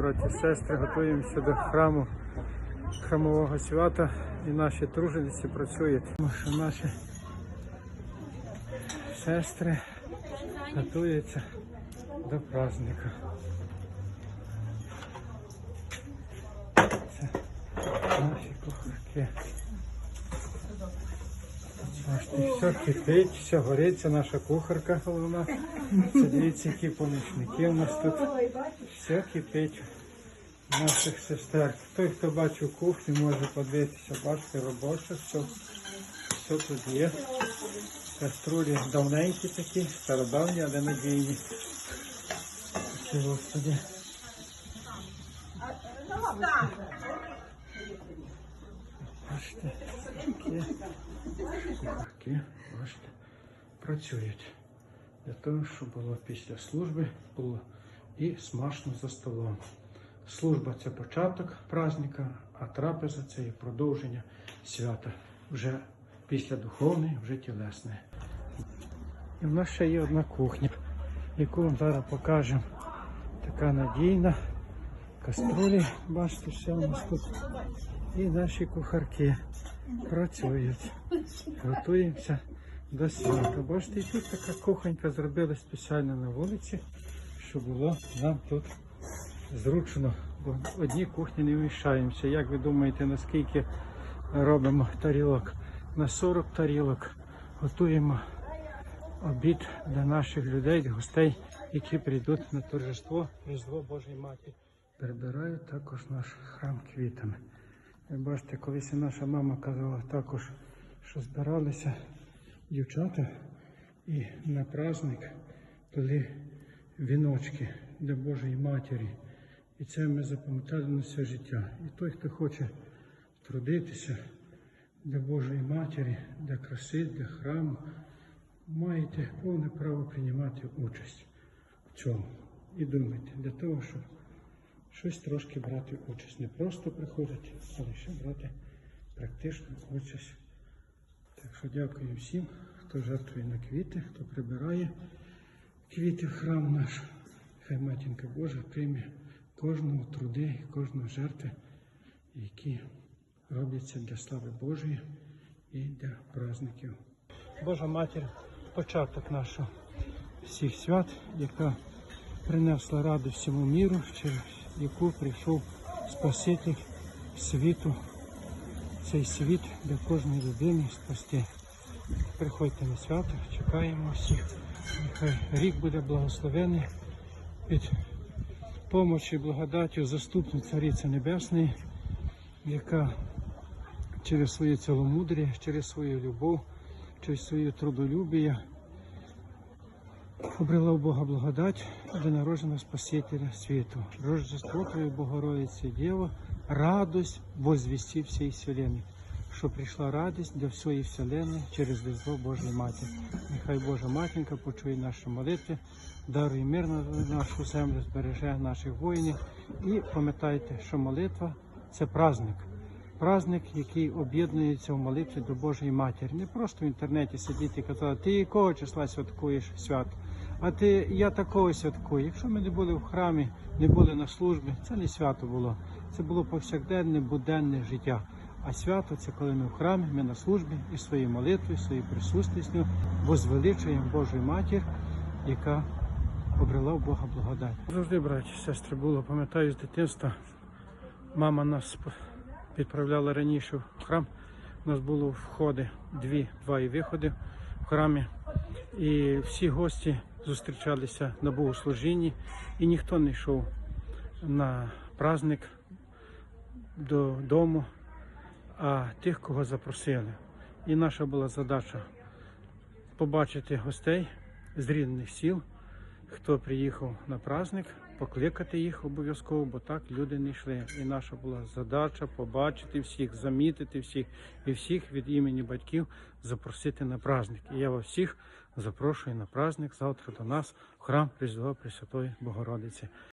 Браті сестри, готуємося до храму храмового свята і наші тружениці працюють. Тому що наші сестри готуються до праздника. Це наші кухарки. Все кипить, все горить, це наша кухарка головна. Це дивіться, які помічники у нас тут. Все кипить наших сестер. Той, хто бачив кухню, може подивитися, бачите, робоче, все, все тут є. Каструлі давненькі такі, стародавні, але надійні. Такі, Господи. Бачите, такі кухарки, бачите, працюють для того, щоб було після служби було і смачно за столом. Служба це початок праздника, а трапеза це і продовження свята. Вже після духовної, вже тілесне. І в нас ще є одна кухня, яку вам зараз покажемо. Така надійна. Каструлі, бачите, все у нас тут. І наші кухарки працюють. Готуємося до свята. Бачите, тут така кухонька зробили спеціально на вулиці, щоб було нам тут зручно, бо в одній кухні не вміщаємося. Як ви думаєте, наскільки робимо тарілок? На 40 тарілок готуємо обід для наших людей, гостей, які прийдуть на торжество Різдво Божої Матері. Прибираю також наш храм квітами. Ви бачите, колись наша мама казала також, що збиралися дівчата і на праздник були віночки для Божої Матері. І це ми запам'ятали на все життя. І той, хто хоче трудитися для Божої Матері, для краси, для храму, маєте повне право приймати участь в цьому. І думайте, для того, щоб щось трошки брати участь. Не просто приходити, але ще брати практичну участь. Так що дякую всім, хто жертвує на квіти, хто прибирає квіти в храм наш. Хай матінка Божа прийме кожного труди, кожного жертви, які робляться для слави Божої і для праздників. Божа Матір, початок нашого всіх свят, яка принесла раду всьому міру, через яку прийшов Спаситель світу, цей світ для кожної людини спасти. Приходьте на свято, чекаємо всіх. Нехай рік буде благословений під помочі, благодаттю заступниць Цариці Небесної, яка через своє ціломудріє, через свою любов, через своє трудолюбія обрела у Бога благодать до народженого Спасителя світу. Рождество Твоє, Богородице Дєво, радость возвісті всій вселенной, що прийшла радість для всієї вселенної через Різдво Божої Матері. Нехай Божа Матінка почує наші молитви, дарує мир на нашу землю, збереже наших воїнів. І пам'ятайте, що молитва це праздник. Праздник, який об'єднується в молитві до Божої Матері. Не просто в інтернеті сидіти і казати, ти якого числа святкуєш свято, а ти я такого святкую. Якщо ми не були в храмі, не були на службі, це не свято було. Це було повсякденне, буденне життя. А свято це коли ми в храмі, ми на службі і своєю молитвою, своєю присутністю возвеличуємо Божу Матір, яка обрела в Бога благодать. Завжди, браті сестри, було, пам'ятаю з дитинства. Мама нас відправляла раніше в храм. У нас було входи дві, два і виходи в храмі. І всі гості зустрічалися на богослужінні, і ніхто не йшов на праздник додому, а тих, кого запросили. І наша була задача побачити гостей з рідних сіл, хто приїхав на праздник, покликати їх обов'язково, бо так люди не йшли. І наша була задача побачити всіх, замітити всіх і всіх від імені батьків запросити на праздник. І я вас всіх запрошую на праздник завтра до нас в храм Різдва Пресвятої Богородиці.